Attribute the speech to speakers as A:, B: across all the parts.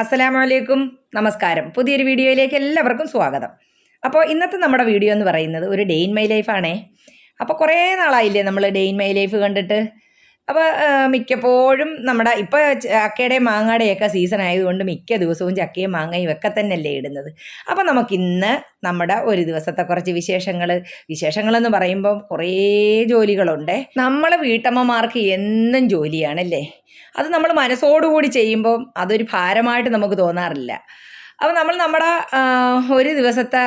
A: അസ്സലാമു അലൈക്കും നമസ്കാരം. പുതിയൊരു വീഡിയോയിലേക്ക് എല്ലാവർക്കും സ്വാഗതം. അപ്പോൾ ഇന്നത്തെ നമ്മുടെ വീഡിയോ എന്ന് പറയുന്നത് ഒരു ഡേ ഇൻ മൈ ലൈഫാണേ അപ്പോൾ കുറേ നാളായില്ലേ നമ്മൾ ഡേ ഇൻ മൈ ലൈഫ് കണ്ടിട്ട്. അപ്പോൾ മിക്കപ്പോഴും നമ്മുടെ ഇപ്പോൾ ചക്കയുടെയും മാങ്ങയുടെയൊക്കെ സീസൺ ആയതുകൊണ്ട് മിക്ക ദിവസവും ചക്കയും മാങ്ങയും ഒക്കെ തന്നെയല്ലേ ഇടുന്നത്. അപ്പോൾ നമുക്കിന്ന് നമ്മുടെ ഒരു ദിവസത്തെ കുറച്ച് വിശേഷങ്ങൾ വിശേഷങ്ങളെന്ന് പറയുമ്പോൾ കുറേ ജോലികളുണ്ട്. നമ്മൾ വീട്ടമ്മമാർക്ക് എന്നും ജോലിയാണല്ലേ? അത് നമ്മൾ മനസ്സോടുകൂടി ചെയ്യുമ്പം അതൊരു ഭാരമായിട്ട് നമുക്ക് തോന്നാറില്ല. അപ്പം നമ്മൾ നമ്മുടെ ഒരു ദിവസത്തെ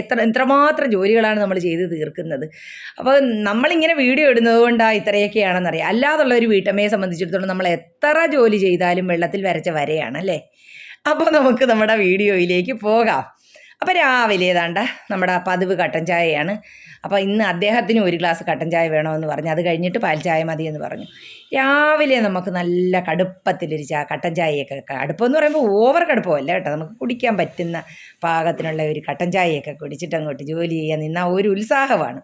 A: എത്ര എത്രമാത്രം ജോലികളാണ് നമ്മൾ ചെയ്ത് തീർക്കുന്നത്. അപ്പോൾ നമ്മളിങ്ങനെ വീഡിയോ ഇടുന്നത് കൊണ്ടാണ് ഇത്രയൊക്കെയാണെന്നറിയാം. അല്ലാതുള്ള ഒരു വീട്ടമ്മയെ സംബന്ധിച്ചിടത്തോളം നമ്മൾ എത്ര ജോലി ചെയ്താലും വെള്ളത്തിൽ വരച്ച വരയാണ് അല്ലേ? അപ്പോൾ നമുക്ക് നമ്മുടെ വീഡിയോയിലേക്ക് പോകാം. അപ്പോൾ രാവിലെ ഏതാണ്ട് നമ്മുടെ പതിവ് കട്ടൻ ചായയാണ്. അപ്പോൾ ഇന്ന് അദ്ദേഹത്തിന് ഒരു ഗ്ലാസ് കട്ടൻ ചായ വേണമെന്ന് പറഞ്ഞു. അത് കഴിഞ്ഞിട്ട് പാൽ ചായ മതി എന്ന് പറഞ്ഞു. രാവിലെ നമുക്ക് നല്ല കടുപ്പത്തിലൊരു ചാ കട്ടൻ ചായയൊക്കെ കടുപ്പം പറയുമ്പോൾ ഓവർ കടുപ്പമല്ല കേട്ടോ. നമുക്ക് കുടിക്കാൻ പറ്റുന്ന പാകത്തിനുള്ള ഒരു കട്ടൻ ചായയൊക്കെ കുടിച്ചിട്ട് അങ്ങോട്ട് ജോലി ചെയ്യാൻ നിന്ന ഒരു ഉത്സാഹമാണ്.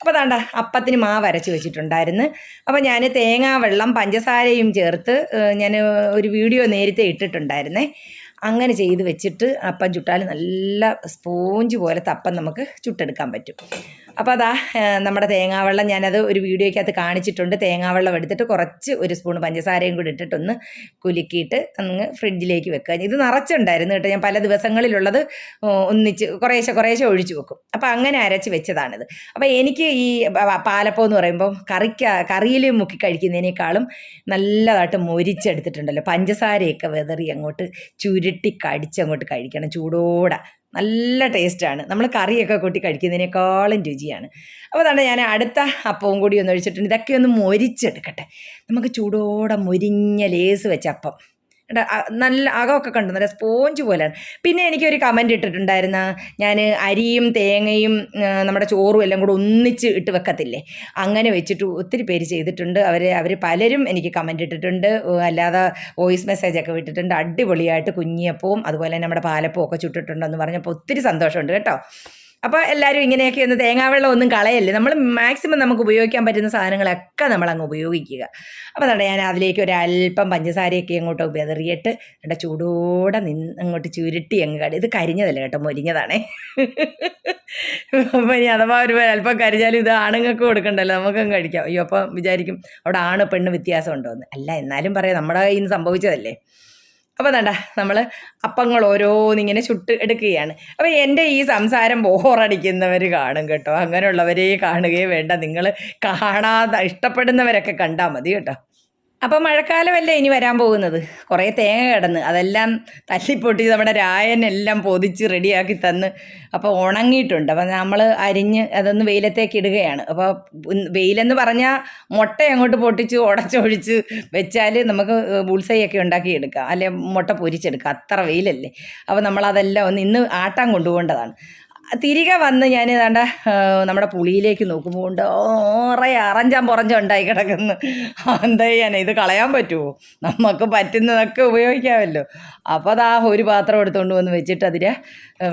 A: അപ്പോൾ അതാണ്ട അപ്പത്തിന് മാവ് അരച്ച് വെച്ചിട്ടുണ്ടായിരുന്നു. അപ്പോൾ ഞാൻ തേങ്ങാ വെള്ളം പഞ്ചസാരയും ചേർത്ത് ഞാൻ ഒരു വീഡിയോ നേരത്തെ ഇട്ടിട്ടുണ്ടായിരുന്നേ. അങ്ങനെ ചെയ്ത് വെച്ചിട്ട് അപ്പം ചുട്ടാൽ നല്ല സ്പോഞ്ച് പോലത്തെ അപ്പം നമുക്ക് ചുട്ടെടുക്കാൻ പറ്റും. അപ്പോൾ അതാ നമ്മുടെ തേങ്ങാവെള്ളം ഞാനത് ഒരു വീഡിയോയ്ക്കകത്ത് കാണിച്ചിട്ടുണ്ട്. തേങ്ങാവെള്ളം എടുത്തിട്ട് കുറച്ച് ഒരു സ്പൂൺ പഞ്ചസാരയും കൂടി ഇട്ടിട്ടൊന്ന് കുലുക്കിയിട്ട് അങ്ങ് ഫ്രിഡ്ജിലേക്ക് വെക്കുക. ഇത് നിറച്ചുണ്ടായിരുന്നു കേട്ടോ. ഞാൻ പല ദിവസങ്ങളിലുള്ളത് ഒന്നിച്ച് കുറേശ്ശെ കുറേശ്ശെ ഒഴിച്ചു വെക്കും. അപ്പോൾ അങ്ങനെ അരച്ച് വെച്ചതാണിത്. അപ്പോൾ എനിക്ക് ഈ പാലപ്പോ എന്ന് പറയുമ്പോൾ കറിക്ക കറിയിൽ മുക്കി കഴിക്കുന്നതിനേക്കാളും നല്ലതായിട്ട് മൊരിച്ചെടുത്തിട്ടുണ്ടല്ലോ. പഞ്ചസാരയൊക്കെ വെതറി അങ്ങോട്ട് ചുരുട്ടി കടിച്ച് അങ്ങോട്ട് കഴിക്കണം. ചൂടോടെ. നല്ല ടേസ്റ്റാണ്. നമ്മൾ കറിയൊക്കെ കൂട്ടി കഴിക്കുന്നതിനേക്കാളും രുചിയാണ്. അപ്പോൾ അതാണ് ഞാൻ അടുത്ത അപ്പവും കൂടി ഒന്ന് ഒഴിച്ചിട്ടുണ്ട്. ഇതൊക്കെ ഒന്ന് മൊരിച്ചെടുക്കട്ടെ. നമുക്ക് ചൂടോടെ മൊരിഞ്ഞ ലേസ് വെച്ച അപ്പം. നല്ല അകമൊക്കെ കണ്ടു. നല്ല സ്പോഞ്ച് പോലെയാണ് പിന്നെ എനിക്കൊരു കമന്റ് ഇട്ടിട്ടുണ്ടായിരുന്ന ഞാൻ അരിയും തേങ്ങയും നമ്മുടെ ചോറും എല്ലാം കൂടെ ഒന്നിച്ച് ഇട്ട് വെക്കത്തില്ലേ? അങ്ങനെ വെച്ചിട്ട് ഒത്തിരി പേര് ചെയ്തിട്ടുണ്ട്. അവർ അവർ പലരും എനിക്ക് കമന്റ് ഇട്ടിട്ടുണ്ട്. അല്ലാതെ വോയിസ് മെസ്സേജൊക്കെ വിട്ടിട്ടുണ്ട്. അടിപൊളിയായിട്ട് കുഞ്ഞിയപ്പവും അതുപോലെ നമ്മുടെ പാലപ്പവും ഒക്കെ ചുട്ടിട്ടുണ്ടെന്ന് പറഞ്ഞപ്പോൾ ഒത്തിരി സന്തോഷമുണ്ട് കേട്ടോ. അപ്പോൾ എല്ലാവരും ഇങ്ങനെയൊക്കെ ഒന്ന് തേങ്ങാവെള്ളം ഒന്നും കളയല്ലേ? നമ്മൾ മാക്സിമം നമുക്ക് ഉപയോഗിക്കാൻ പറ്റുന്ന സാധനങ്ങളൊക്കെ നമ്മൾ അങ്ങ് ഉപയോഗിക്കുക. അപ്പോൾ നട ഞാൻ അതിലേക്ക് ഒരു അല്പം പഞ്ചസാരയൊക്കെ അങ്ങോട്ട് വിതറിയിട്ട് എന്റെ ചൂടോടെ നിന്ന് അങ്ങോട്ട് ചുരുട്ടി അങ്ങ് കടി. ഇത് കരിഞ്ഞതല്ല കേട്ടോ? മൊരിഞ്ഞതാണേ. അപ്പം ഇനി അഥവാ ഒരു അല്പം കരിഞ്ഞാലും ഇത് ആണുങ്ങൾക്ക് കൊടുക്കണ്ടല്ലോ? നമുക്കും കഴിക്കാം. അയ്യോ അപ്പം വിചാരിക്കും അവിടെ ആണ് പെണ്ണ് വ്യത്യാസം ഉണ്ടോ എന്ന് അല്ല എന്നാലും പറയാം നമ്മുടെ നിന്ന് സംഭവിച്ചതല്ലേ? അപ്പോൾ വേണ്ട നമ്മൾ അപ്പങ്ങൾ ഓരോന്നിങ്ങനെ ചുട്ട് എടുക്കുകയാണ്. അപ്പോൾ എന്റെ ഈ സംസാരം ബോറടിക്കുന്നവർ കാണും കേട്ടോ. അങ്ങനെയുള്ളവരെ കാണുകയും വേണ്ട. നിങ്ങൾ കാണാതെ ഇഷ്ടപ്പെടുന്നവരൊക്കെ കണ്ടാൽ മതി കേട്ടോ. അപ്പോൾ മഴക്കാലമല്ലേ ഇനി വരാൻ പോകുന്നത്? കുറേ തേങ്ങ കിടന്ന് അതെല്ലാം തല്ലിപ്പൊട്ടി നമ്മുടെ രായനെല്ലാം പൊതിച്ച് റെഡിയാക്കി തന്ന് അപ്പോൾ ഉണങ്ങിയിട്ടുണ്ട്. അപ്പോൾ നമ്മൾ അരിഞ്ഞ് അതൊന്ന് വെയിലത്തേക്ക് ഇടുകയാണ്. അപ്പോൾ വെയിലെന്ന് പറഞ്ഞാൽ മുട്ട അങ്ങോട്ട് പൊട്ടിച്ച് ഉടച്ചൊഴിച്ച് വെച്ചാൽ നമുക്ക് ബുൾസൈ ഒക്കെ ഉണ്ടാക്കി എടുക്കാം. അല്ലെ മുട്ട പൊരിച്ചെടുക്കാം. അത്ര വെയിലല്ലേ. അപ്പോൾ നമ്മളതെല്ലാം ഒന്ന് ഇന്ന് ആട്ടാൻ കൊണ്ടുപോകേണ്ടതാണ്. തിരികെ വന്ന് ഞാൻ ഏതാണ്ട് നമ്മുടെ പുളിയിലേക്ക് നോക്കുമ്പോൾ ഉണ്ട്. ഓറേ അറഞ്ചാൻ പുറഞ്ചം ഉണ്ടായി കിടക്കുന്നു. എന്താ ചെയ്യാനാ? ഇത് കളയാൻ പറ്റുമോ നമുക്ക് പറ്റുന്നതൊക്കെ ഉപയോഗിക്കാമല്ലോ. അപ്പോൾ അതാ ഒരു പാത്രം എടുത്തുകൊണ്ട് വന്ന് വെച്ചിട്ട് അതിൽ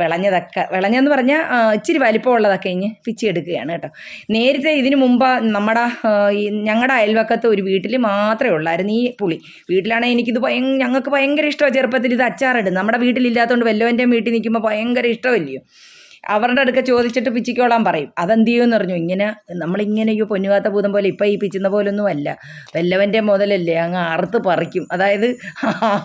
A: വിളഞ്ഞതൊക്കെ വിളഞ്ഞെന്ന് പറഞ്ഞാൽ ഇച്ചിരി വലിപ്പമുള്ളതൊക്കെ ഇനി പിച്ചെടുക്കുകയാണ് കേട്ടോ. നേരത്തെ ഇതിന് മുമ്പ് നമ്മുടെ ഈ ഞങ്ങളുടെ അയൽവക്കത്ത് ഒരു വീട്ടിൽ മാത്രമേ ഉള്ളായിരുന്നു ഈ പുളി. വീട്ടിലാണെങ്കിൽ എനിക്കിത് ഭയ ഞങ്ങൾക്ക് ഭയങ്കര ഇഷ്ടമാണ് ചെറുപ്പത്തിൽ ഇത് അച്ചാറിടും നമ്മുടെ വീട്ടിലില്ലാത്തതുകൊണ്ട് വല്ലവന്റെയും വീട്ടിൽ നിൽക്കുമ്പോൾ ഭയങ്കര ഇഷ്ടമല്ലയോ അവരുടെ അടുക്ക ചോദിച്ചിട്ട് പിച്ചിക്കോളാൻ പറയും. അതെന്ത് ചെയ്യുമെന്ന് പറഞ്ഞു ഇങ്ങനെ നമ്മളിങ്ങനെ ഈ പൊന്നുകാത്ത ഭൂതം പോലെ ഇപ്പം ഈ പിച്ചുന്ന പോലൊന്നും അല്ല. വല്ലവന്റെ മുതലല്ലേ അങ്ങ് അറുത്ത് പറിക്കും. അതായത്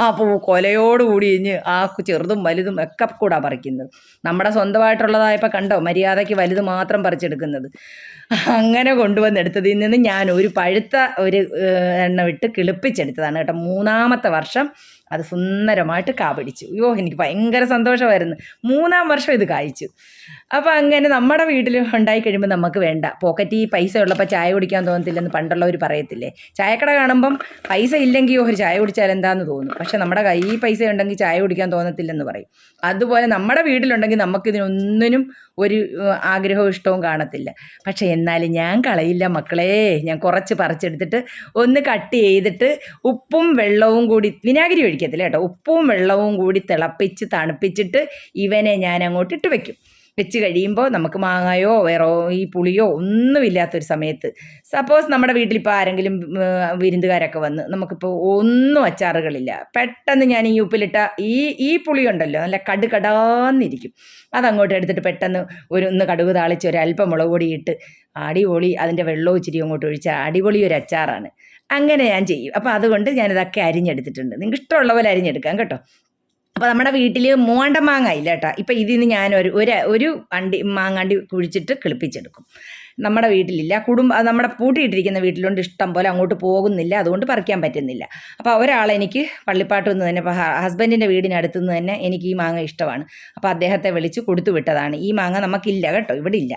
A: ആ പൂ കൊലയോടുകൂടി ഇഞ്ഞ് ആ ചെറുതും വലുതും ഒക്കെ കൂടാ പറിക്കുന്നത്. നമ്മുടെ സ്വന്തമായിട്ടുള്ളതായപ്പോൾ കണ്ടോ? മര്യാദയ്ക്ക് വലുത് മാത്രം പറിച്ചെടുക്കുന്നത്. അങ്ങനെ കൊണ്ടുവന്നെടുത്തതിൽ നിന്ന് ഞാൻ ഒരു പഴുത്ത ഒരു എണ്ണ വിട്ട് കിളിപ്പിച്ചെടുത്തതാണ് കേട്ടോ. മൂന്നാമത്തെ വർഷം അത് സുന്ദരമായിട്ട് കാ അയ്യോ എനിക്ക് ഭയങ്കര സന്തോഷമായിരുന്നു. മൂന്നാം വർഷം ഇത് കായ്ച്ചു. അപ്പോൾ അങ്ങനെ നമ്മുടെ വീട്ടിൽ ഉണ്ടായി കഴിയുമ്പോൾ നമുക്ക് വേണ്ട. പോക്കറ്റിൽ പൈസ ഉള്ളപ്പോൾ ചായ കുടിക്കാൻ തോന്നത്തില്ലെന്ന് പണ്ടുള്ളവർ പറയത്തില്ലേ? ചായക്കട കാണുമ്പം പൈസ ഇല്ലെങ്കിൽ ഒരു ചായ കുടിച്ചാൽ എന്താന്ന് തോന്നും. പക്ഷെ നമ്മുടെ കയ്യിൽ പൈസ ഉണ്ടെങ്കിൽ ചായ കുടിക്കാൻ തോന്നത്തില്ലെന്ന് പറയും. അതുപോലെ നമ്മുടെ വീട്ടിലുണ്ടെങ്കിൽ നമുക്കിതിനൊന്നിനും ഒരു ആഗ്രഹവും ഇഷ്ടവും കാണത്തില്ല. പക്ഷെ എന്നാലും ഞാൻ കളയില്ല മക്കളെ. ഞാൻ കുറച്ച് പറിച്ചെടുത്തിട്ട് ഒന്ന് കട്ട് ചെയ്തിട്ട് ഉപ്പും വെള്ളവും കൂടി വിനാഗിരി ഒഴിക്കത്തില്ല കേട്ടോ. ഉപ്പും വെള്ളവും കൂടി തിളപ്പിച്ച് തണുപ്പിച്ചിട്ട് ഇവനെ ഞാൻ അങ്ങോട്ട് ഇട്ട് വെക്കും. വെച്ച് കഴിയുമ്പോൾ നമുക്ക് മാങ്ങയോ വേറോ ഈ പുളിയോ ഒന്നുമില്ലാത്തൊരു സമയത്ത്. സപ്പോസ് നമ്മുടെ വീട്ടിൽ വീട്ടിലിപ്പോൾ ആരെങ്കിലും വിരുന്നുകാരൊക്കെ വന്ന് നമുക്കിപ്പോൾ ഒന്നും അച്ചാറുകളില്ല. പെട്ടെന്ന് ഞാൻ ഈ ഉപ്പിലിട്ട ഈ ഈ പുളി ഉണ്ടല്ലോ നല്ല കടുകടാന്നിരിക്കും. അതങ്ങോട്ട് എടുത്തിട്ട് പെട്ടെന്ന് ഒരു ഒന്ന് കടുക് താളിച്ച് ഒരു അല്പം മുളക് പൊടി ഇട്ട് അടിപൊളി അതിന്റെ വെള്ളവും ഇച്ചിരി അങ്ങോട്ട് ഒഴിച്ച് അടിപൊളി ഒരു അച്ചാറാണ്. അങ്ങനെ ഞാൻ ചെയ്യും. അപ്പോൾ അതുകൊണ്ട് ഞാനിതൊക്കെ അരിഞ്ഞെടുത്തിട്ടുണ്ട്. നിങ്ങൾക്ക് ഇഷ്ടമുള്ള പോലെ അരിഞ്ഞെടുക്കാം കേട്ടോ. അപ്പോൾ നമ്മുടെ വീട്ടിൽ മൂവാണ്ട മാങ്ങ ഇല്ല കേട്ടോ ഇപ്പം ഇതിൽ നിന്ന് ഞാൻ ഒരു ഒരു അണ്ടി മാങ്ങാണ്ടി കുഴിച്ചിട്ട് കിളിപ്പിച്ചെടുക്കും. നമ്മുടെ വീട്ടിലില്ല. കുടുംബ നമ്മുടെ പൂട്ടിയിട്ടിരിക്കുന്ന വീട്ടിലുണ്ട്. ഇഷ്ടം പോലെ അങ്ങോട്ട് പോകുന്നില്ല. അതുകൊണ്ട് പറിക്കാൻ പറ്റുന്നില്ല. അപ്പോൾ ഒരാളെനിക്ക് പള്ളിപ്പാട്ട് നിന്ന് തന്നെ ഹസ്ബൻഡിന്റെ വീടിനടുത്ത് തന്നെ എനിക്ക് ഈ മാങ്ങ ഇഷ്ടമാണ്. അപ്പോൾ അദ്ദേഹത്തെ വിളിച്ച് കൊടുത്തു വിട്ടതാണ്. ഈ മാങ്ങ നമുക്കില്ല കേട്ടോ ഇവിടെ ഇല്ല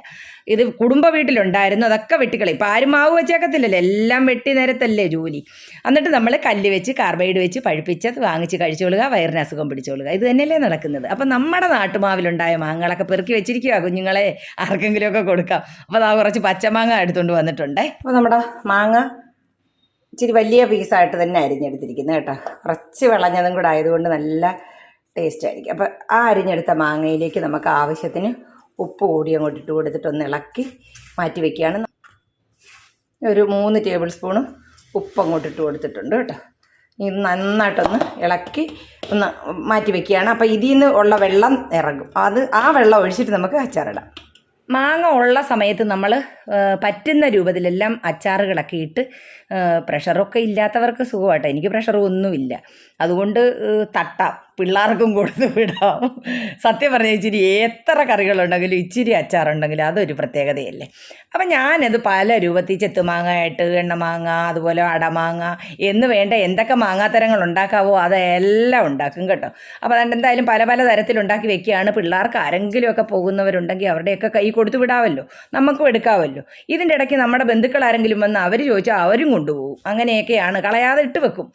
A: ഇത് കുടുംബ വീട്ടിലുണ്ടായിരുന്നു. അതൊക്കെ വെട്ടിക്കളി ഇപ്പോൾ ആരും മാവ് വെച്ചേക്കത്തില്ലല്ലോ. എല്ലാം വെട്ടി നേരത്തല്ലേ ജോലി. എന്നിട്ട് നമ്മൾ കല്ല് വെച്ച് കാർബൈഡ് വെച്ച് പഴുപ്പിച്ചത് വാങ്ങിച്ച് കഴിച്ചോളുക വയറിന് അസുഖം പിടിച്ചോളുക. ഇത് തന്നെയല്ലേ നടക്കുന്നത്. അപ്പം നമ്മുടെ നാട്ടുമാവിലുണ്ടായ മാങ്ങകളൊക്കെ പെറുക്കി വെച്ചിരിക്കുക കുഞ്ഞുങ്ങളെ. ആർക്കെങ്കിലുമൊക്കെ കൊടുക്കാം. അപ്പോൾ അതാ കുറച്ച് പച്ചമാങ്ങ എടുത്തുകൊണ്ട് വന്നിട്ടുണ്ടേ. അപ്പോൾ നമ്മുടെ മാങ്ങ ഇച്ചിരി വലിയ പീസായിട്ട് തന്നെ അരിഞ്ഞെടുത്തിരിക്കുന്നത് കേട്ടോ. കുറച്ച് വിളഞ്ഞതും കൂടെ ആയതുകൊണ്ട് നല്ല ടേസ്റ്റ് ആയിരിക്കും. അപ്പോൾ ആ അരിഞ്ഞെടുത്ത മാങ്ങയിലേക്ക് നമുക്ക് ആവശ്യത്തിന് ഉപ്പ് കൂടി അങ്ങോട്ട് ഇട്ട് കൊടുത്തിട്ടൊന്ന് ഇളക്കി മാറ്റി വെക്കുകയാണ്. ഒരു മൂന്ന് ടേബിൾ സ്പൂണ് ഉപ്പ് അങ്ങോട്ട് ഇട്ട് കൊടുത്തിട്ടുണ്ട് കേട്ടോ. ഇത് നന്നായിട്ടൊന്ന് ഇളക്കി ഒന്ന് മാറ്റി വെക്കുകയാണ്. അപ്പോൾ ഇതിൽ നിന്ന് ഉള്ള വെള്ളം ഇറങ്ങും. അത് ആ വെള്ളം ഒഴിച്ചിട്ട് നമുക്ക് അച്ചാറിടാം. മാങ്ങ ഉള്ള സമയത്ത് നമ്മൾ പറ്റുന്ന രൂപത്തിലെല്ലാം അച്ചാറുകളൊക്കെ ഇട്ട് പ്രഷറൊക്കെ ഇല്ലാത്തവർക്ക് സുഖമാട്ടോ എനിക്ക് പ്രഷറും ഒന്നുമില്ല അതുകൊണ്ട് തട്ടാം. പിള്ളേർക്കും കൊടുത്ത് വിടാം. സത്യം പറഞ്ഞാൽ ഇച്ചിരി എത്ര കറികളുണ്ടെങ്കിലും ഇച്ചിരി അച്ചാറുണ്ടെങ്കിലും അതൊരു പ്രത്യേകതയല്ലേ. അപ്പം ഞാനത് പല രൂപത്തിൽ ചെത്തുമാങ്ങയായിട്ട് എണ്ണമാങ്ങ അതുപോലെ അടമാങ്ങ എന്ന് വേണ്ട എന്തൊക്കെ മാങ്ങാത്തരങ്ങൾ ഉണ്ടാക്കാവോ അതെല്ലാം ഉണ്ടാക്കും കേട്ടോ. അപ്പോൾ അതുകൊണ്ട് എന്തായാലും പല പല തരത്തിലുണ്ടാക്കി വെക്കുകയാണ്. പിള്ളേർക്ക് ആരെങ്കിലുമൊക്കെ പോകുന്നവരുണ്ടെങ്കിൽ അവരുടെയൊക്കെ കൈ കൊടുത്തു വിടാമല്ലോ നമുക്കും എടുക്കാമല്ലോ ഇതിന്റെ ഇടയ്ക്ക് നമ്മുടെ ബന്ധുക്കൾ ആരെങ്കിലും വന്ന് അവർ ചോദിച്ചാൽ അവരും കൊണ്ടുപോകും. അങ്ങനെയൊക്കെയാണ് കളയാതെ ഇട്ട് വെക്കും.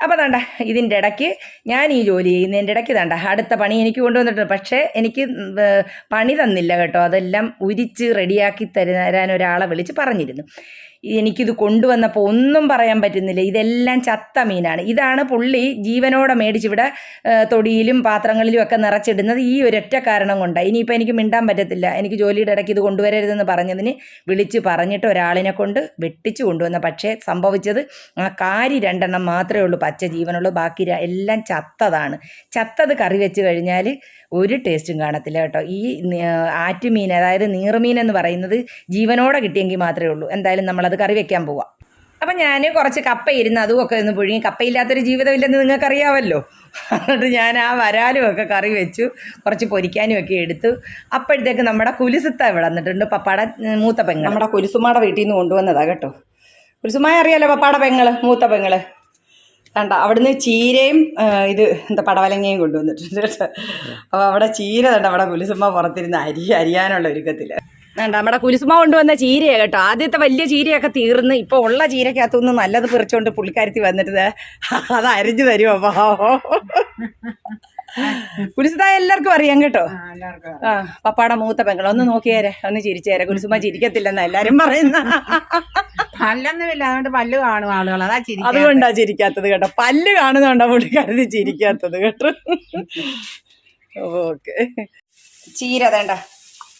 A: അപ്പോൾ തണ്ട ഇതിന്റെ ഇടയ്ക്ക് ഞാൻ ഈ ജോലി ചെയ്യുന്നതിന്റെ ഇടയ്ക്ക് തണ്ട അടുത്ത പണി എനിക്ക് കൊണ്ടുവന്നിട്ടുണ്ട്. പക്ഷേ എനിക്ക് പണി തന്നില്ല കേട്ടോ. അതെല്ലാം ഉരിച്ച് റെഡിയാക്കി തരാൻ ഒരാളെ വിളിച്ച് പറഞ്ഞിരുന്നു. എനിക്കിത് കൊണ്ടുവന്നപ്പോൾ ഒന്നും പറയാൻ പറ്റുന്നില്ല. ഇതെല്ലാം ചത്ത മീനാണ്. ഇതാണ് പുള്ളി ജീവനോടെ മേടിച്ചിവിടെ തൊടിയിലും പാത്രങ്ങളിലും ഒക്കെ നിറച്ചിടുന്നത് ഈ ഒരൊറ്റ കാരണം കൊണ്ടാണ് ഇനിയിപ്പോൾ എനിക്ക് മിണ്ടാൻ പറ്റത്തില്ല. എനിക്ക് ജോലിയുടെ ഇടയ്ക്ക് ഇത് കൊണ്ടുവരരുതെന്ന് പറഞ്ഞതിന് വിളിച്ച് പറഞ്ഞിട്ട് ഒരാളിനെ കൊണ്ട് വെട്ടിച്ചു കൊണ്ടുവന്ന. പക്ഷേ സംഭവിച്ചത് ആ കാരി രണ്ടെണ്ണം മാത്രമേ ഉള്ളൂ. പച്ച ജീവനുള്ളൂ. ബാക്കി എല്ലാം ചത്തതാണ്. ചത്തത് കറി വെച്ച് കഴിഞ്ഞാൽ ഒരു ടേസ്റ്റും കാണത്തില്ല കേട്ടോ. ഈ ആറ്റുമീൻ അതായത് നീർമീൻ എന്ന് പറയുന്നത് ജീവനോടെ കിട്ടിയെങ്കിൽ മാത്രമേ ഉള്ളൂ. എന്തായാലും നമ്മളത് കറി വെക്കാൻ പോവാം. അപ്പം ഞാൻ കുറച്ച് കപ്പ ഇരുന്ന് ഒന്ന് പുഴുങ്ങി. കപ്പയില്ലാത്തൊരു ജീവിതമില്ലെന്ന് നിങ്ങൾക്കറിയാമല്ലോ എന്നിട്ട് ഞാൻ ആ വരാലും ഒക്കെ കറി വെച്ചു. കുറച്ച് പൊരിക്കാനും ഒക്കെ എടുത്തു. അപ്പോഴത്തേക്ക് നമ്മുടെ കുലുസുത്ത ഇവിടെ വന്നിട്ടുണ്ട്. പപ്പാടെ മൂത്ത പെങ്ങൾ നമ്മുടെ കുലുസുമാടെ വീട്ടിൽ നിന്ന് കൊണ്ടുവന്നതാണ് കേട്ടോ. കുലുസുമായ അറിയാലോ പപ്പാടെ പെങ്ങൾ മൂത്ത പെങ്ങൾ. കണ്ട അവിടുന്ന് ചീരയും ഇത് എന്താ പടവലങ്ങയും കൊണ്ടുവന്നിട്ടുണ്ട് കേട്ടോ. അപ്പോൾ അവിടെ ചീര കണ്ട അവിടെ കുലുസുമ്മ പുറത്തിരുന്ന് അരി അരിയാനുള്ള ഒരുക്കത്തിൽ. വേണ്ട നമ്മുടെ കുലുസുമ കൊണ്ടുവന്ന ചീരയാണ് കേട്ടോ. ആദ്യത്തെ വലിയ ചീരയൊക്കെ തീർന്ന് ഇപ്പോൾ ഉള്ള ചീരക്കകത്തുനിന്ന് നല്ലത് പറിച്ചുകൊണ്ട് പുള്ളിക്കാരത്തി വന്നിട്ട് അത് അരിഞ്ഞു തരുമോ പാവോ. കുലുസുത എല്ലാവർക്കും അറിയാം കേട്ടോ. ആ പപ്പാടെ മൂത്ത പെങ്ങൾ ഒന്ന് നോക്കിയേരെ ഒന്ന് ചിരിച്ചേരെ. കുലുസുമ ചിരിക്കത്തില്ലെന്ന് എല്ലാരും പറയുന്ന.
B: പല്ലൊന്നുമില്ല അതുകൊണ്ട് പല്ല് കാണും ആളുകൾ. അതാ ചിരി
A: അതുകൊണ്ടാ ചിരിക്കാത്തത് കേട്ടോ. പല്ല് കാണുന്നതുകൊണ്ടാ പുള്ളിക്കാരത് ചിരിക്കാത്തത് കേട്ടോ. ഓക്കെ. ചീര വേണ്ട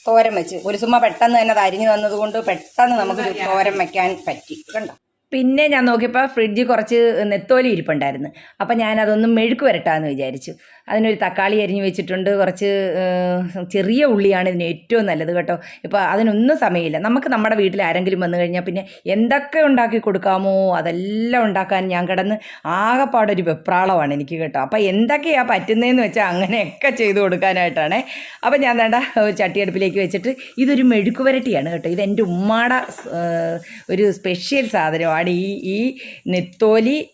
A: തോരൻ വെച്ച്. ഒരു സുമ പെട്ടെന്ന് തന്നെ അത് അരിഞ്ഞു തന്നതുകൊണ്ട് പെട്ടെന്ന് നമുക്ക് തോരൻ വെക്കാൻ പറ്റി. കണ്ടോ? പിന്നെ ഞാൻ നോക്കിയപ്പോൾ ഫ്രിഡ്ജ് കുറച്ച് നെത്തോലി ഇരിപ്പുണ്ടായിരുന്നു. അപ്പം ഞാൻ അതൊന്ന് മെഴുക്ക് വരട്ടാന്ന് വിചാരിച്ചു. അതിനൊരു തക്കാളി അരിഞ്ഞു വെച്ചിട്ടുണ്ട്. കുറച്ച് ചെറിയ ഉള്ളിയാണ് ഇതിന് ഏറ്റവും നല്ലത് കേട്ടോ. ഇപ്പോൾ അതിനൊന്നും സമയമില്ല. നമുക്ക് നമ്മുടെ വീട്ടിൽ ആരെങ്കിലും വന്നു കഴിഞ്ഞാൽ പിന്നെ എന്തൊക്കെ ഉണ്ടാക്കി കൊടുക്കാമോ അതെല്ലാം ഉണ്ടാക്കാൻ ഞാൻ കിടന്ന് ആകെപ്പാടൊരു വെപ്രാളമാണ് എനിക്ക് കേട്ടോ. അപ്പോൾ എന്തൊക്കെയാണ് പറ്റുന്നതെന്ന് വെച്ചാൽ അങ്ങനെയൊക്കെ ചെയ്തു കൊടുക്കാനായിട്ടാണേ. അപ്പോൾ ഞാൻ വേണ്ട ചട്ടിയടുപ്പിലേക്ക് വെച്ചിട്ട് ഇതൊരു മെഴുക്ക് വരട്ടിയാണ് കേട്ടോ. ഇത് എന്റെ ഉമ്മാടെ ഒരു സ്പെഷ്യൽ സാധനമാണ്. ഈ ഈ നെത്തോലി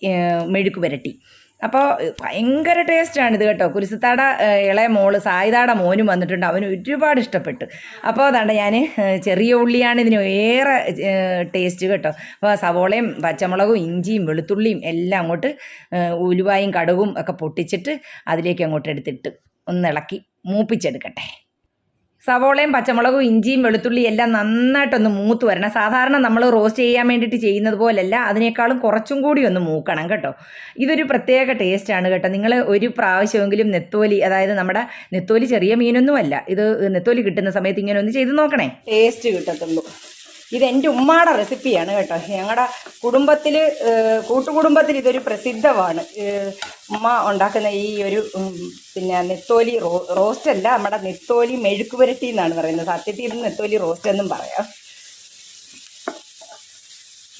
A: മെഴുക്ക് പുരട്ടി. അപ്പോൾ ഭയങ്കര ടേസ്റ്റാണ് ഇത് കേട്ടോ. കുരിശത്താട ഇളയ മോൾ സായിതാട മോനും വന്നിട്ടുണ്ട്. അവന് ഒരുപാട് ഇഷ്ടപ്പെട്ടു. അപ്പോൾ അതാണ്ട് ഞാൻ ചെറിയ ഉള്ളിയാണ് ഇതിന് ഏറെ ടേസ്റ്റ് കേട്ടോ. അപ്പോൾ സവോളയും പച്ചമുളകും ഇഞ്ചിയും വെളുത്തുള്ളിയും എല്ലാം അങ്ങോട്ട് ഉലുവായും കടുകും ഒക്കെ പൊട്ടിച്ചിട്ട് അതിലേക്ക് അങ്ങോട്ട് എടുത്തിട്ട് ഒന്ന് ഇളക്കി മൂപ്പിച്ചെടുക്കട്ടെ. സവോളയും പച്ചമുളകും ഇഞ്ചിയും വെളുത്തുള്ളിയും എല്ലാം നന്നായിട്ടൊന്ന് മൂത്ത് വരണം. സാധാരണ നമ്മൾ റോസ്റ്റ് ചെയ്യാൻ വേണ്ടിയിട്ട് ചെയ്യുന്നത് പോലല്ല. അതിനേക്കാളും കുറച്ചും കൂടി ഒന്ന് മൂക്കണം കേട്ടോ. ഇതൊരു പ്രത്യേക ടേസ്റ്റാണ് കേട്ടോ. നിങ്ങൾ ഒരു പ്രാവശ്യമെങ്കിലും നെത്തോലി അതായത് നമ്മുടെ നെത്തോലി ചെറിയ മീനൊന്നുമല്ല. ഇത് നെത്തോലി കിട്ടുന്ന സമയത്ത് ഇങ്ങനെ ഒന്ന് ചെയ്ത് നോക്കണേ. ടേസ്റ്റ് കിട്ടത്തുള്ളൂ. ഇത് എന്റെ ഉമ്മയുടെ റെസിപ്പിയാണ് കേട്ടോ. ഞങ്ങളുടെ കുടുംബത്തിൽ കൂട്ടുകുടുംബത്തിൽ ഇതൊരു പ്രസിദ്ധമാണ്. ഉമ്മ ഉണ്ടാക്കുന്ന ഈ ഒരു പിന്നെ നെത്തോലി റോ റോസ്റ്റ് അല്ല നമ്മുടെ നെത്തോലി മെഴുക്ക് പുരട്ടി എന്നാണ് പറയുന്നത്. സത്യത്തിൽ ഇത് നെത്തോലി റോസ്റ്റ് എന്നും പറയാം.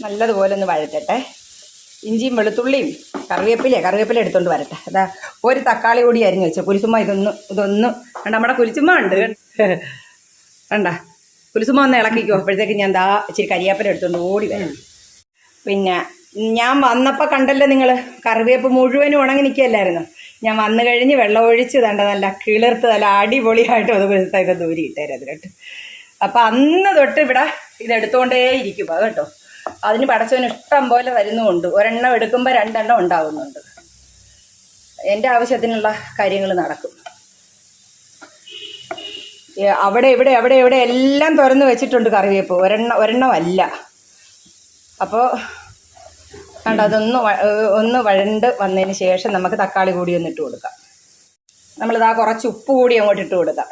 A: നല്ലതുപോലെ ഒന്ന് വഴറ്റട്ടെ. ഇഞ്ചിയും വെളുത്തുള്ളിയും കറിവേപ്പില കറിവേപ്പില എടുത്തുകൊണ്ട് വരട്ടെ. അതാ ഒരു തക്കാളി കൂടി അരിഞ്ഞു വെച്ചു. കുരിശുമ്മ ഇതൊന്ന് ഇതൊന്ന് നമ്മുടെ കുരിശുമ്മ ഉണ്ട്. കണ്ട? കുരിശുമ്മ ഒന്ന് ഇളക്കിക്കോ. അപ്പോഴത്തേക്ക് ഞാൻ ദാ ഇച്ചിരി കരിയാപ്പന എടുത്തുകൊണ്ട് ഓടി വരാം. പിന്നെ ഞാൻ വന്നപ്പോൾ കണ്ടല്ലോ നിങ്ങൾ കറിവേപ്പ് മുഴുവനും ഉണങ്ങി നിൽക്കുകയല്ലായിരുന്നു? ഞാൻ വന്നു കഴിഞ്ഞ് വെള്ളം ഒഴിച്ച് തണ്ട നല്ല കിളിർത്ത് നല്ല അടിപൊളിയായിട്ട് അത് ദിവസത്തേക്ക് ദൂരി ഇട്ടേരും അതിലോട്ട്. അപ്പം അന്ന് തൊട്ട് ഇവിടെ ഇതെടുത്തുകൊണ്ടേ ഇരിക്കും. ഇരിക്കുക കേട്ടോ. അതിന് പടച്ചവന് ഇഷ്ടം പോലെ വരുന്നുമുണ്ട്. ഒരെണ്ണം എടുക്കുമ്പോൾ രണ്ടെണ്ണം ഉണ്ടാകുന്നുണ്ട് എന്റെ ആവശ്യത്തിനുള്ള കാര്യങ്ങൾ നടക്കും. അവിടെ ഇവിടെ അവിടെ ഇവിടെ എല്ലാം തുറന്ന് വെച്ചിട്ടുണ്ട് കറിവേപ്പ്. ഒരെണ്ണം ഒരെണ്ണമല്ല അപ്പോൾ കണ്ടോ അതൊന്ന് ഒന്ന് വഴണ്ട് വന്നതിന് ശേഷം നമുക്ക് തക്കാളി കൂടി ഒന്ന് ഇട്ട് കൊടുക്കാം. നമ്മളിതാ കുറച്ച് ഉപ്പ് കൂടി അങ്ങോട്ട് ഇട്ട് കൊടുക്കാം.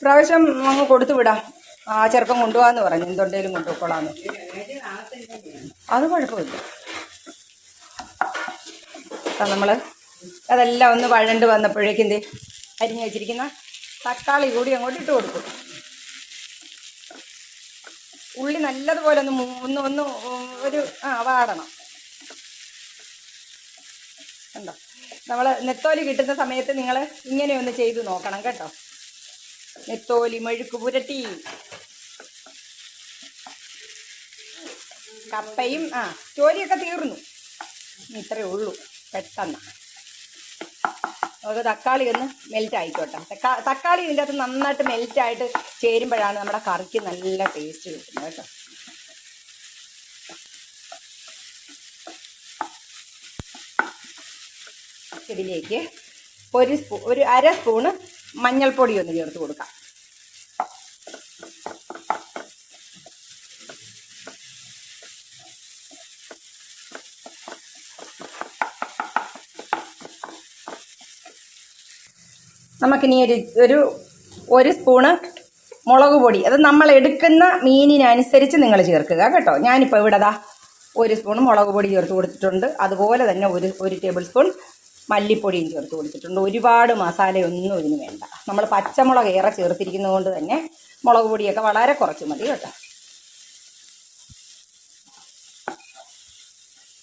A: പ്രാവശ്യം അങ്ങ് കൊടുത്തു വിടാം. ആ ചെറുക്കം കൊണ്ടുപോകാന്ന് പറഞ്ഞു. എന്തുണ്ടെങ്കിലും കൊണ്ടുപോയിക്കോളാന്ന്. അത് കുഴപ്പമില്ല. നമ്മൾ അതെല്ലാം ഒന്ന് വഴണ്ട് വന്നപ്പോഴേക്കും എന്ത് അരിഞ്ഞു വെച്ചിരിക്കുന്ന തക്കാളി കൂടി അങ്ങോട്ട് ഇട്ട് കൊടുക്കും. ഉള്ളി നല്ലതുപോലെ ഒന്ന് മൂന്ന് ഒന്ന് ഒരു ആ വാടണം. കണ്ടോ? നമ്മൾ നെത്തോലി കിട്ടുന്ന സമയത്ത് നിങ്ങൾ ഇങ്ങനെ ഒന്ന് ചെയ്ത് നോക്കണം കേട്ടോ. നെത്തോലി മെഴുക്ക് പുരട്ടി. കപ്പയും ആ ജോലിയൊക്കെ തീർന്നു. ഇത്രയേ ഉള്ളൂ. പെട്ടെന്ന്. നമുക്ക് തക്കാളി ഒന്ന് മെൽറ്റ് ആയിക്കോട്ടെ. തക്കാളി ഇതിന്റെ അകത്ത് നന്നായിട്ട് മെൽറ്റ് ആയിട്ട് ചേരുമ്പോഴാണ് നമ്മുടെ കറിക്ക് നല്ല ടേസ്റ്റ് കിട്ടുന്നത് കേട്ടോ. ഇതിലേക്ക് ഒരു സ്പൂ ഒരു അര സ്പൂണ് മഞ്ഞൾപ്പൊടി ഒന്ന് ചേർത്ത് കൊടുക്കാം. നമുക്കിനി ഒരു ഒരു ഒരു സ്പൂണ് മുളക് പൊടി. അത് നമ്മൾ എടുക്കുന്ന മീനിനനുസരിച്ച് നിങ്ങൾ ചേർക്കുക കേട്ടോ. ഞാനിപ്പോൾ ഇവിടെ ദാ ഒരു സ്പൂൺ മുളക് പൊടി ചേർത്ത് കൊടുത്തിട്ടുണ്ട്. അതുപോലെ തന്നെ ഒരു ഒരു ടേബിൾ സ്പൂൺ മല്ലിപ്പൊടിയും ചേർത്ത് കൊടുത്തിട്ടുണ്ട്. ഒരുപാട് മസാലയൊന്നും ഇതിന് വേണ്ട. നമ്മൾ പച്ചമുളക് ഏറെ ചേർത്തിരിക്കുന്നത് കൊണ്ട് തന്നെ മുളക് പൊടിയൊക്കെ വളരെ കുറച്ച് മതി കേട്ടോ.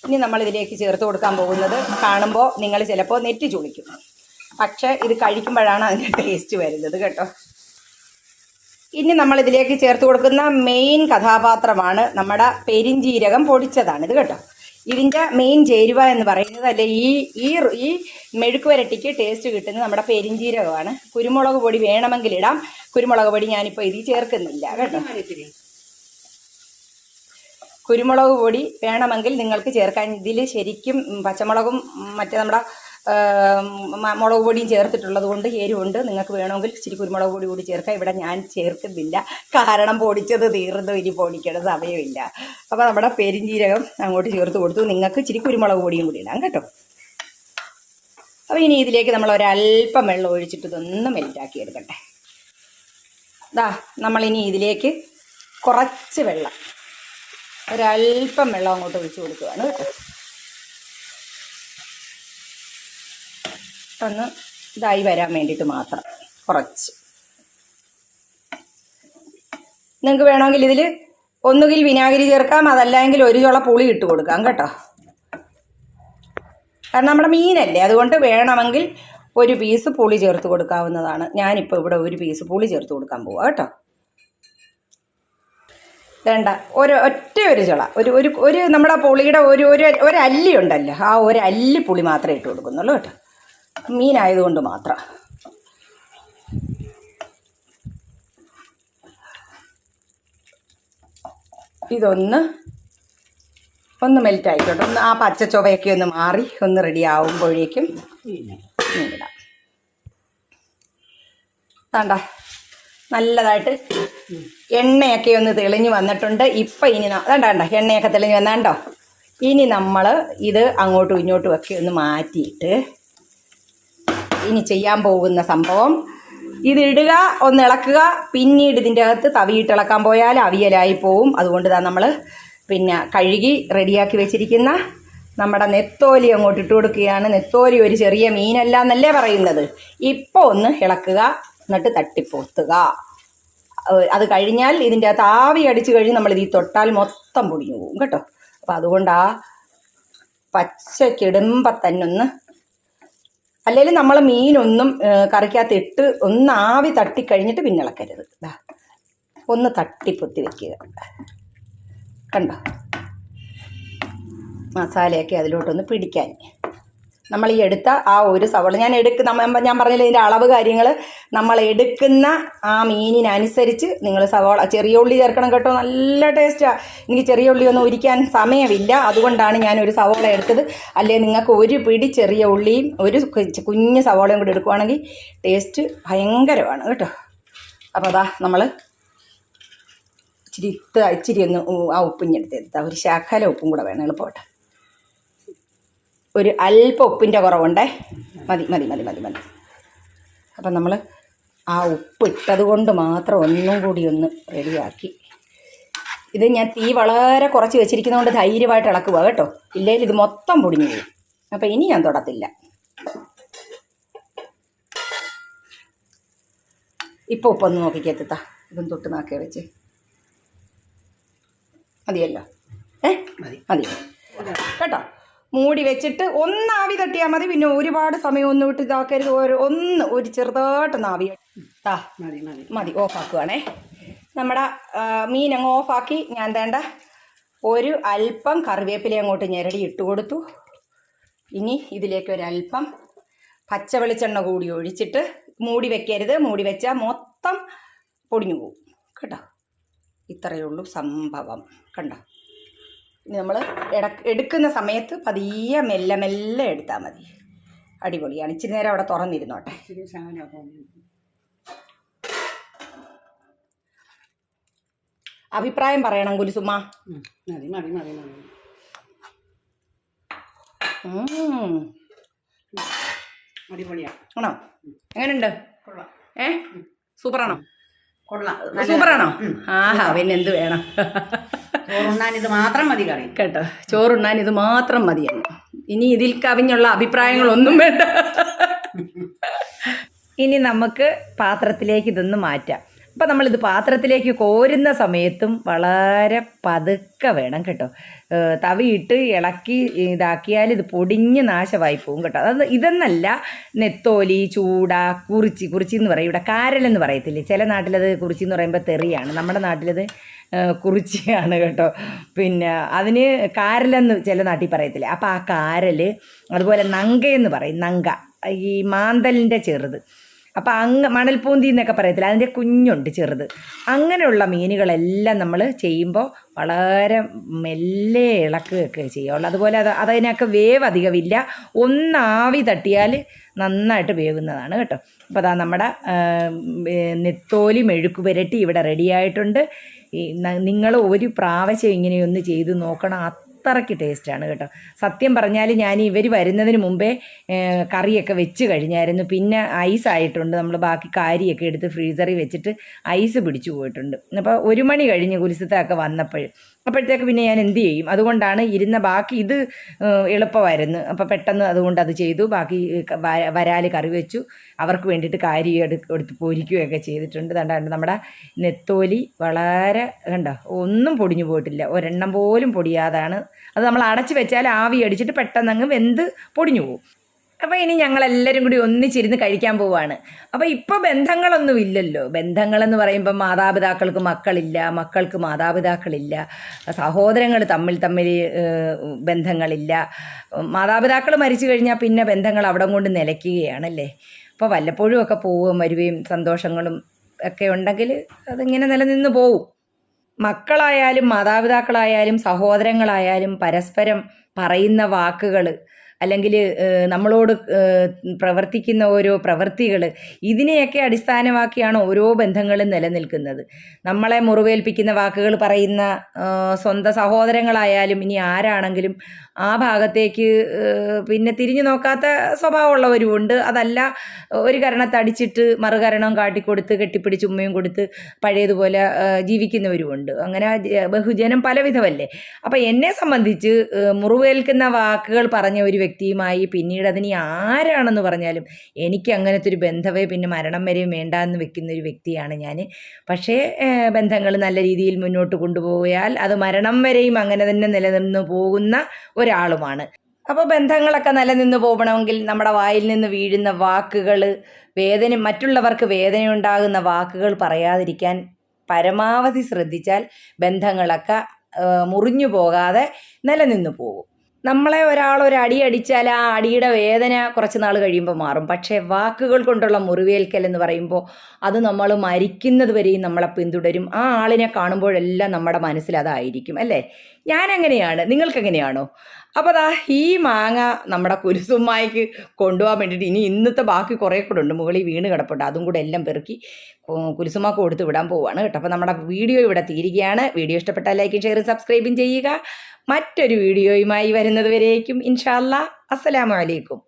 A: ഇനി നമ്മളിതിലേക്ക് ചേർത്ത് കൊടുക്കാൻ പോകുന്നത് കാണുമ്പോൾ നിങ്ങൾ ചിലപ്പോൾ നെറ്റി ചുളിക്കും. പക്ഷേ ഇത് കഴിക്കുമ്പോഴാണ് അതിന്റെ ടേസ്റ്റ് വരുന്നത് കേട്ടോ. ഇനി നമ്മൾ ഇതിലേക്ക് ചേർത്ത് കൊടുക്കുന്ന മെയിൻ കഥാപാത്രമാണ് നമ്മുടെ പെരിഞ്ജീരകം പൊടിച്ചതാണ് ഇത് കേട്ടോ. ഇതിന്റെ മെയിൻ ചേരുവ എന്ന് പറയുന്നത് അല്ലെ ഈ ഈ ഈ മെഴുക്ക് വരട്ടിക്ക് ടേസ്റ്റ് കിട്ടുന്നത് നമ്മുടെ പെരിഞ്ജീരകമാണ് കുരുമുളക് പൊടി വേണമെങ്കിൽ ഇടാം. കുരുമുളക് പൊടി ഞാനിപ്പോൾ ഇതിൽ ചേർക്കുന്നില്ല കേട്ടോ. കുരുമുളക് പൊടി വേണമെങ്കിൽ നിങ്ങൾക്ക് ചേർക്കാൻ ഇതിൽ ശരിക്കും പച്ചമുളകും മറ്റേ നമ്മുടെ മുളക് പൊടിയും ചേർത്തിട്ടുള്ളത് കൊണ്ട് എരിവുണ്ട്. നിങ്ങൾക്ക് വേണമെങ്കിൽ ഇച്ചിരി കുരുമുളക് പൊടി കൂടി ചേർക്കാം. ഇവിടെ ഞാൻ ചേർക്കുന്നില്ല. കാരണം പൊടിച്ചത് തീർന്നു ഇനി പൊടിക്കേണ്ട സമയമില്ല. അപ്പോൾ നമ്മുടെ പെരിഞ്ജീരകം അങ്ങോട്ട് ചേർത്ത് കൊടുത്തു. നിങ്ങൾക്ക് ഇച്ചിരി കുരുമുളക് പൊടിയും കൂടി ഇടാം കേട്ടോ. അപ്പോൾ ഇനി ഇതിലേക്ക് നമ്മൾ ഒരല്പം വെള്ളം ഒഴിച്ചിട്ട് ഇതൊന്ന് മെൽറ്റാക്കി എടുക്കട്ടെ. ദാ നമ്മളിനി ഇതിലേക്ക് കുറച്ച് വെള്ളം. ഒരല്പം വെള്ളം അങ്ങോട്ട് ഒഴിച്ചു കൊടുക്കുകയാണ് കേട്ടോ. ഒന്ന് ഇതായി വരാൻ വേണ്ടിയിട്ട് മാത്രം. കുറച്ച്. നിങ്ങൾക്ക് വേണമെങ്കിൽ ഇതിൽ ഒന്നുകിൽ വിനാഗിരി ചേർക്കാം അതല്ലെങ്കിൽ ഒരു ചുള പുളി ഇട്ട് കൊടുക്കാം കേട്ടോ. കാരണം നമ്മുടെ മീനല്ലേ അതുകൊണ്ട് വേണമെങ്കിൽ ഒരു പീസ് പുളി ചേർത്ത് കൊടുക്കാവുന്നതാണ്. ഞാനിപ്പോൾ ഇവിടെ ഒരു പീസ് പുളി ചേർത്ത് കൊടുക്കാൻ പോവാം കേട്ടോ. വേണ്ട ഒരു ഒറ്റ ഒരു ചുള. ഒരു ഒരു ഒരു നമ്മുടെ പുളിയുടെ ഒരു ഒരു ഒരു അല്ലി ഉണ്ടല്ലോ ആ ഒരു അല്ലി പുളി മാത്രമേ ഇട്ട് കൊടുക്കുന്നുള്ളൂ കേട്ടോ. മീനായതുകൊണ്ട് മാത്രം. ഇതൊന്ന് ഒന്ന് മെൽറ്റ് ആയിക്കോട്ടെ ഒന്ന് ആ പച്ച ചുവയൊക്കെ ഒന്ന് മാറി ഒന്ന് റെഡി ആവുമ്പോഴേക്കും മീനിടാം. നല്ലതായിട്ട് എണ്ണയൊക്കെ ഒന്ന് തെളിഞ്ഞു വന്നിട്ടുണ്ട്. ഇപ്പം ഇനി വേണ്ട വേണ്ട എണ്ണയൊക്കെ തെളിഞ്ഞു വന്നാണ്ടോ ഇനി നമ്മൾ ഇത് അങ്ങോട്ടും ഇങ്ങോട്ടും ഒക്കെ ഒന്ന് മാറ്റിയിട്ട് ഇനി ചെയ്യാൻ പോകുന്ന സംഭവം. ഇതിടുക ഇടുക ഒന്ന് ഇളക്കുക പിന്നീട് ഇതിന്റെ അകത്ത് തവിയിട്ട് ഇളക്കാൻ പോയാൽ അവിയലായി പോവും. അതുകൊണ്ട് തന്നെ നമ്മൾ പിന്നെ കഴുകി റെഡിയാക്കി വെച്ചിരിക്കുന്ന നമ്മുടെ നെത്തോലി അങ്ങോട്ട് ഇട്ട് കൊടുക്കുകയാണ്. നെത്തോലി ഒരു ചെറിയ മീനല്ല എന്നല്ലേ പറയുന്നത്. ഇപ്പോൾ ഒന്ന് ഇളക്കുക എന്നിട്ട് തട്ടിപ്പൊത്തുക. അത് കഴിഞ്ഞാൽ ഇതിന്റെ അകത്ത് ആവി അടിച്ചു കഴിഞ്ഞ് നമ്മൾ ഇതിൽ തൊട്ടാൽ മൊത്തം പൊടിഞ്ഞു പോകും കേട്ടോ. അപ്പോൾ അതുകൊണ്ട് ആ പച്ചക്കിടുമ്പം തന്നെ ഒന്ന് അല്ലെങ്കിൽ നമ്മൾ മീനൊന്നും കറിക്കകത്ത് ഇട്ട് ഒന്ന് ആവി തട്ടിക്കഴിഞ്ഞിട്ട് പിന്നെ ഇളക്കരുത്. ഒന്ന് തട്ടിപ്പൊത്തി വെക്കുക. കണ്ടോ? മസാലയൊക്കെ അതിലോട്ടൊന്ന് പിടിക്കാൻ. നമ്മൾ ഈ എടുത്ത ആ ഒരു സവള ഞാൻ എടുക്ക ഞാൻ പറഞ്ഞില്ല ഇതിന്റെ അളവ് കാര്യങ്ങൾ നമ്മൾ എടുക്കുന്ന ആ മീനിനനുസരിച്ച് നിങ്ങൾ സവാള ചെറിയ ഉള്ളി ചേർക്കണം കേട്ടോ. നല്ല ടേസ്റ്റാണ് എനിക്ക് ചെറിയ ഉള്ളി ഒന്നും ഒരിക്കാൻ സമയമില്ല. അതുകൊണ്ടാണ് ഞാൻ ഒരു സവാള എടുത്തത്. അല്ലേ നിങ്ങൾക്ക് ഒരു പിടി ചെറിയ ഉള്ളിയും ഒരു കുഞ്ഞു സവാളയും കൂടി എടുക്കുവാണെങ്കിൽ ടേസ്റ്റ് ഭയങ്കരമാണ് കേട്ടോ. അപ്പോൾ അതാ നമ്മൾ ഇച്ചിരി ഇത്ത ഇച്ചിരി ഒന്ന് ആ ആ ഉപ്പിഞ്ഞെടുത്ത് എടുത്താൽ ഒരു ശാഖല ഉപ്പും കൂടെ വേണം. എളുപ്പമായിട്ട്. ഒരു അല്പം ഉപ്പിന്റെ കുറവുണ്ടേ. മതി മതി മതി മതി മതി. അപ്പം നമ്മൾ ആ ഉപ്പ് ഇട്ടത് കൊണ്ട് മാത്രം ഒന്നും കൂടി ഒന്ന് റെഡിയാക്കി. ഇത് ഞാൻ തീ വളരെ കുറച്ച് വെച്ചിരിക്കുന്നതുകൊണ്ട് ധൈര്യമായിട്ട് ഇളക്കുക കേട്ടോ. ഇല്ലെങ്കിൽ ഇത് മൊത്തം പൊടിഞ്ഞു പോകും അപ്പം ഇനി ഞാൻ തൊടത്തില്ല. ഇപ്പോൾ ഉപ്പൊന്ന് നോക്കിക്കെത്താ ഇതും തൊട്ട് നാക്കിയ വെച്ച്. മതിയല്ലോ. ഏ?
B: മതി.
A: മതി. കേട്ടോ? മൂടി വെച്ചിട്ട് ഒന്ന് ആവി തട്ടിയാൽ മതി. പിന്നെ ഒരുപാട് സമയം ഒന്നും ഇട്ട് ഇതാക്കരുത്. ഒരു ഒന്ന് ഒരു ചെറുതായിട്ടൊന്ന് ആവി. ആ
B: മതി മതി.
A: മതി ഓഫാക്കുവാണേ. നമ്മുടെ മീൻ അങ്ങ് ഓഫാക്കി. ഞാൻ വേണ്ട ഒരു അല്പം കറിവേപ്പില അങ്ങോട്ട് ഞെരടി ഇട്ട് കൊടുത്തു. ഇനി ഇതിലേക്ക് ഒരല്പം പച്ച വെളിച്ചെണ്ണ കൂടി ഒഴിച്ചിട്ട് മൂടി വെക്കരുത്. മൂടി വെച്ചാൽ മൊത്തം പൊടിഞ്ഞു പോകും. കേട്ടോ? ഇത്രയേ ഉള്ളൂ സംഭവം. കണ്ടോ? നമ്മൾ എടുക്കുന്ന സമയത്ത് പതിയെ മെല്ലെ മെല്ലെ എടുത്താൽ മതി. അടിപൊളിയാണ്. ഇച്ചിരി നേരം അവിടെ തുറന്നിരുന്നോട്ടെ. അഭിപ്രായം പറയണം കുലുസുമ്മ.
B: മതി മതി മതി മതി.
A: ഉം.
B: അടിപൊളിയാ.
A: ആണോ? എങ്ങനെയുണ്ട് ഏ? സൂപ്പറാണോ? സൂപ്പറാണോ? ആഹാ പിന്നെ എന്ത് വേണം?
B: ചോറുണ്ണാൻ ഇത് മാത്രം മതി കറി.
A: കേട്ടോ ചോറുണ്ണാൻ ഇത് മാത്രം മതിയാണ് ഇനി ഇതിൽ കവിഞ്ഞുള്ള അഭിപ്രായങ്ങളൊന്നും വേണ്ട. ഇനി നമുക്ക് പാത്രത്തിലേക്ക് ഇതൊന്ന് മാറ്റാം. അപ്പം നമ്മളിത് പാത്രത്തിലേക്ക് കോരുന്ന സമയത്തും വളരെ പതുക്കെ വേണം കേട്ടോ. തവിയിട്ട് ഇളക്കി ഇതാക്കിയാൽ ഇത് പൊടിഞ്ഞ് നാശമായി പോകും കേട്ടോ. അത് ഇതെന്നല്ല നെത്തോലി ചൂട കുറിച്ചി കുറിച്ചി എന്ന് പറയും. ഇവിടെ കാരലെന്ന് പറയത്തില്ലേ? ചില നാട്ടിലത് കുറിച്ചി എന്ന് പറയുമ്പോൾ തെറിയാണ്. നമ്മുടെ നാട്ടിലത് കുറിച്ചിയാണ് കേട്ടോ. പിന്നെ അതിന് കാരലെന്ന് ചില നാട്ടിൽ പറയത്തില്ലേ. അപ്പോൾ ആ കാരൽ അതുപോലെ നങ്കയെന്ന് പറയും നങ്ക. ഈ മാന്തലിന്റെ ചെറുത്. അപ്പോൾ അങ്ങ് മണൽപൂന്തി എന്നൊക്കെ പറയത്തില്ല അതിന്റെ കുഞ്ഞുണ്ട് ചെറുത്. അങ്ങനെയുള്ള മീനുകളെല്ലാം നമ്മൾ ചെയ്യുമ്പോൾ വളരെ മെല്ലെ ഇളക്കുകയൊക്കെ ചെയ്യുള്ളൂ. അതുപോലെ അത് അതിനൊക്കെ വേവ് അധികമില്ല. ഒന്നാവി തട്ടിയാൽ നന്നായിട്ട് വേവുന്നതാണ് കേട്ടോ. അപ്പോൾ അതാ നമ്മുടെ നെത്തോലി മെഴുക്ക് പുരട്ടി ഇവിടെ റെഡിയായിട്ടുണ്ട്. നിങ്ങൾ ഒരു പ്രാവശ്യം ഇങ്ങനെയൊന്ന് ചെയ്ത് നോക്കണം. അത്രയ്ക്ക് ടേസ്റ്റാണ് കേട്ടോ. സത്യം പറഞ്ഞാൽ ഞാൻ ഇവർ വരുന്നതിന് മുമ്പേ കറിയൊക്കെ വെച്ച് കഴിഞ്ഞായിരുന്നു. പിന്നെ ഐസ് ആയിട്ടുണ്ട്. നമ്മൾ ബാക്കി കാരിയൊക്കെ എടുത്ത് ഫ്രീസറിൽ വെച്ചിട്ട് ഐസ് പിടിച്ചു പോയിട്ടുണ്ട്. അപ്പോൾ ഒരു മണി കഴിഞ്ഞ് കുലിസത്തൊക്കെ വന്നപ്പോൾ അപ്പോഴത്തേക്ക് പിന്നെ ഞാൻ എന്ത് ചെയ്യും? അതുകൊണ്ടാണ് ഇരുന്ന ബാക്കി ഇത് എളുപ്പമായിരുന്നു. അപ്പോൾ പെട്ടെന്ന് അതുകൊണ്ട് അത് ചെയ്തു. ബാക്കി വരാൽ കറി വെച്ചു. അവർക്ക് വേണ്ടിയിട്ട് കാരി എടുത്ത് എടുത്ത് പൊരിക്കുകയൊക്കെ ചെയ്തിട്ടുണ്ട്. കണ്ടാണ്ട് നമ്മുടെ നെത്തോലി വളരെ കണ്ടോ ഒന്നും പൊടിഞ്ഞു പോയിട്ടില്ല. ഒരെണ്ണം പോലും പൊടിയാതാണ്. അത് നമ്മൾ അടച്ചു വെച്ചാൽ ആവി അടിച്ചിട്ട് പെട്ടെന്ന് അങ്ങ് വെന്ത് പൊടിഞ്ഞു പോകും. അപ്പോൾ ഇനി ഞങ്ങളെല്ലാവരും കൂടി ഒന്നിച്ചിരുന്ന് കഴിക്കാൻ പോവാണ്. അപ്പോൾ ഇപ്പോൾ ബന്ധങ്ങളൊന്നും ഇല്ലല്ലോ. ബന്ധങ്ങളെന്ന് പറയുമ്പോൾ മാതാപിതാക്കൾക്ക് മക്കളില്ല മക്കൾക്ക് മാതാപിതാക്കളില്ല സഹോദരങ്ങൾ തമ്മിൽ തമ്മിൽ ബന്ധങ്ങളില്ല. മാതാപിതാക്കൾ മരിച്ചു കഴിഞ്ഞാൽ പിന്നെ ബന്ധങ്ങൾ അവിടെ കൊണ്ട് നിലയ്ക്കുകയാണല്ലേ? അപ്പോൾ വല്ലപ്പോഴും ഒക്കെ പോവുകയും വരുകയും സന്തോഷങ്ങളും ഒക്കെ ഉണ്ടെങ്കിൽ അതിങ്ങനെ നിലനിന്ന് പോവും. മക്കളായാലും മാതാപിതാക്കളായാലും സഹോദരങ്ങളായാലും പരസ്പരം പറയുന്ന വാക്കുകൾ അല്ലെങ്കിൽ നമ്മളോട് പ്രവർത്തിക്കുന്ന ഓരോ പ്രവൃത്തികൾ ഇതിനെയൊക്കെ അടിസ്ഥാനമാക്കിയാണ് ഓരോ ബന്ധങ്ങളും നിലനിൽക്കുന്നത്. നമ്മളെ മുറിവേൽപ്പിക്കുന്ന വാക്കുകൾ പറയുന്ന സ്വന്തം സഹോദരങ്ങളായാലും ഇനി ആരാണെങ്കിലും ആ ഭാഗത്തേക്ക് പിന്നെ തിരിഞ്ഞു നോക്കാത്ത സ്വഭാവമുള്ളവരുമുണ്ട്. അതല്ല ഒരു കരണത്തടിച്ചിട്ട് മറുകരണം കാട്ടിക്കൊടുത്ത് കെട്ടിപ്പിടിച്ച് ഉമ്മയും കൊടുത്ത് പഴയതുപോലെ ജീവിക്കുന്നവരുമുണ്ട്. അങ്ങനെ ബഹുജനം പലവിധമല്ലേ? അപ്പം എന്നെ സംബന്ധിച്ച് മുറിവേൽക്കുന്ന വാക്കുകൾ പറഞ്ഞ ഒരു വ്യക്തിയുമായി പിന്നീട് അതിന് ആരാണെന്ന് പറഞ്ഞാലും എനിക്ക് അങ്ങനത്തെ ഒരു ബന്ധമേ പിന്നെ മരണം വരെയും വേണ്ട എന്ന് വെക്കുന്ന ഒരു വ്യക്തിയാണ് ഞാൻ പക്ഷേ ബന്ധങ്ങൾ നല്ല രീതിയിൽ മുന്നോട്ട് കൊണ്ടുപോയാൽ അത് മരണം വരെയും അങ്ങനെ തന്നെ നിലനിന്ന് പോകുന്ന ഒരാളുമാണ്. അപ്പോൾ ബന്ധങ്ങളൊക്കെ നിലനിന്ന് പോകണമെങ്കിൽ നമ്മുടെ വായിൽ നിന്ന് വീഴുന്ന വാക്കുകൾ വേദന മറ്റുള്ളവർക്ക് വേദനയുണ്ടാകുന്ന വാക്കുകൾ പറയാതിരിക്കാൻ പരമാവധി ശ്രദ്ധിച്ചാൽ ബന്ധങ്ങളൊക്കെ മുറിഞ്ഞു പോകാതെ നിലനിന്ന് പോകും. നമ്മളെ ഒരാൾ ഒരു അടി അടിച്ചാൽ ആ അടിയുടെ വേദന കുറച്ച് നാൾ കഴിയുമ്പോൾ മാറും. പക്ഷേ വാക്കുകൾ കൊണ്ടുള്ള മുറിവേൽക്കൽ എന്ന് പറയുമ്പോൾ അത് നമ്മൾ മരിക്കുന്നത് വരെയും നമ്മളെ പിന്തുടരും. ആ ആളിനെ കാണുമ്പോഴെല്ലാം നമ്മുടെ മനസ്സിൽ അതായിരിക്കും അല്ലേ? ഞാൻ അങ്ങനെയാണ് നിങ്ങൾക്ക് എങ്ങനെയാണോ അപ്പോൾ അതാ ഈ മാങ്ങ നമ്മുടെ കുരുസുമ്മായിക്ക് കൊണ്ടുപോകാൻ വേണ്ടിയിട്ട് ഇനി ഇന്നത്തെ ബാക്കി കുറേ കൂടെ ഉണ്ട്. മുകളിൽ വീണ് കിടപ്പുണ്ട്. അതും കൂടെ എല്ലാം പെറുക്കി കുരുസുമ്മ കൊടുത്ത് വിടാൻ പോവുകയാണ് കേട്ടോ. അപ്പോൾ നമ്മുടെ വീഡിയോ ഇവിടെ തീരുകയാണ്. വീഡിയോ ഇഷ്ടപ്പെട്ടാൽ ലൈക്കും ഷെയറും സബ്സ്ക്രൈബും ചെയ്യുക. മറ്റൊരു വീഡിയോയുമായി വരുന്നത് വരേക്കും. ഇൻഷാല്ല അസ്സലാമു അലൈക്കും.